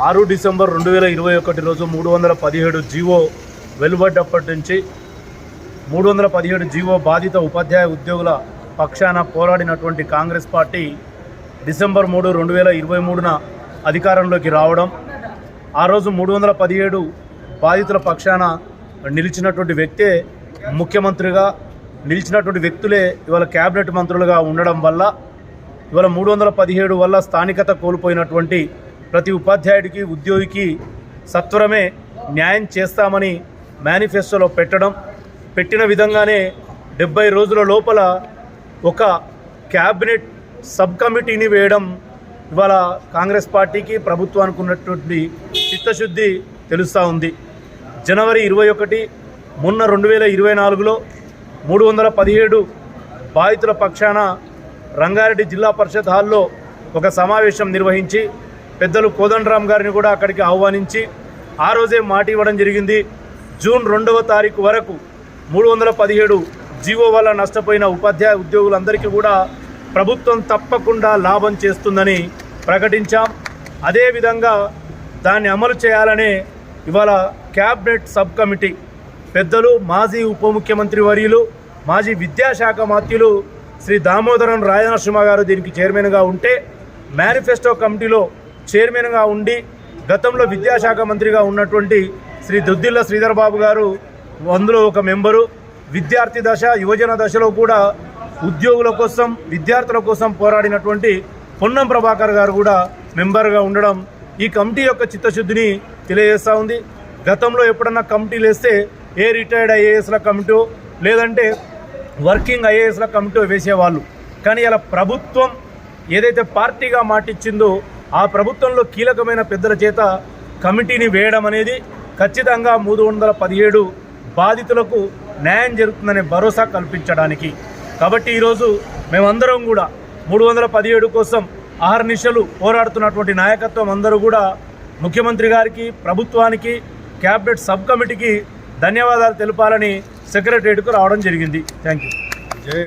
ఆరు డిసెంబర్ రెండు వేల ఇరవై ఒకటి రోజు మూడు వందల పదిహేడు జీవో వెలువడ్డప్పటి నుంచి మూడు వందల పదిహేడు జీవో బాధిత ఉపాధ్యాయ ఉద్యోగుల పక్షాన పోరాడినటువంటి కాంగ్రెస్ పార్టీ డిసెంబర్ మూడు రెండు వేల ఇరవై మూడున అధికారంలోకి రావడం ఆ రోజు మూడు వందల పదిహేడు బాధితుల పక్షాన నిలిచినటువంటి వ్యక్తే ముఖ్యమంత్రిగా నిలిచినటువంటి వ్యక్తులే ఇవాళ క్యాబినెట్ మంత్రులుగా ఉండడం వల్ల ఇవాళ మూడు వందల పదిహేడు వల్ల స్థానికత కోల్పోయినటువంటి ప్రతి ఉపాధ్యాయుడికి ఉద్యోగికి సత్వరమే న్యాయం చేస్తామని మేనిఫెస్టోలో పెట్టడం పెట్టిన విధంగానే డెబ్బై రోజుల లోపల ఒక క్యాబినెట్ సబ్ కమిటీని వేయడం ఇవాళ కాంగ్రెస్ పార్టీకి ప్రభుత్వానికి ఉన్నటువంటి చిత్తశుద్ధి తెలుస్తూ ఉంది. జనవరి ఇరవై ఒకటి మొన్న రెండు వేల ఇరవై నాలుగులో మూడు వందల పదిహేడు బాధితుల పక్షాన రంగారెడ్డి జిల్లా పరిషత్ హాల్లో ఒక సమావేశం నిర్వహించి పెద్దలు కోదండరామ్ గారిని కూడా అక్కడికి ఆహ్వానించి ఆ రోజే మాట ఇవ్వడం జరిగింది. జూన్ రెండవ తారీఖు వరకు మూడు వందల పదిహేడు జీవో వల్ల నష్టపోయిన ఉపాధ్యాయ ఉద్యోగులందరికీ కూడా ప్రభుత్వం తప్పకుండా లాభం చేస్తుందని ప్రకటించాం. అదేవిధంగా దాన్ని అమలు చేయాలనే ఇవాళ క్యాబినెట్ సబ్ కమిటీ పెద్దలు మాజీ ఉప ముఖ్యమంత్రి వర్యులు మాజీ విద్యాశాఖ మాత్యులు శ్రీ దామోదరం రాజనరసింహ గారు దీనికి చైర్మన్గా ఉంటే మేనిఫెస్టో కమిటీలో చైర్మన్గా ఉండి గతంలో విద్యాశాఖ మంత్రిగా ఉన్నటువంటి శ్రీ దొద్దిల్ల శ్రీధర్ బాబు గారు అందులో ఒక మెంబరు. విద్యార్థి దశ యువజన దశలో కూడా ఉద్యోగుల కోసం విద్యార్థుల కోసం పోరాడినటువంటి పొన్నం ప్రభాకర్ గారు కూడా మెంబర్గా ఉండడం ఈ కమిటీ యొక్క చిత్తశుద్ధిని తెలియజేస్తూ ఉంది. గతంలో ఎప్పుడన్నా కమిటీలు వేస్తే ఏ రిటైర్డ్ ఐఏఎస్ల కమిటీ లేదంటే వర్కింగ్ ఐఏఎస్ల కమిటీ వేసేవాళ్ళు. కానీ ఇలా ప్రభుత్వం ఏదైతే పార్టీగా మాటిచ్చిందో ఆ ప్రభుత్వంలో కీలకమైన పెద్దల చేత కమిటీని వేయడం అనేది ఖచ్చితంగా మూడు వందల పదిహేడు బాధితులకు న్యాయం జరుగుతుందనే భరోసా కల్పించడానికి. కాబట్టి ఈరోజు మేమందరం కూడా మూడు వందల పదిహేడు కోసం ఆహర్నిశలు పోరాడుతున్నటువంటి నాయకత్వం అందరూ కూడా ముఖ్యమంత్రి గారికి ప్రభుత్వానికి క్యాబినెట్ సబ్ కమిటీకి ధన్యవాదాలు తెలపాలని సెక్రటరియట్కు రావడం జరిగింది. Thank you.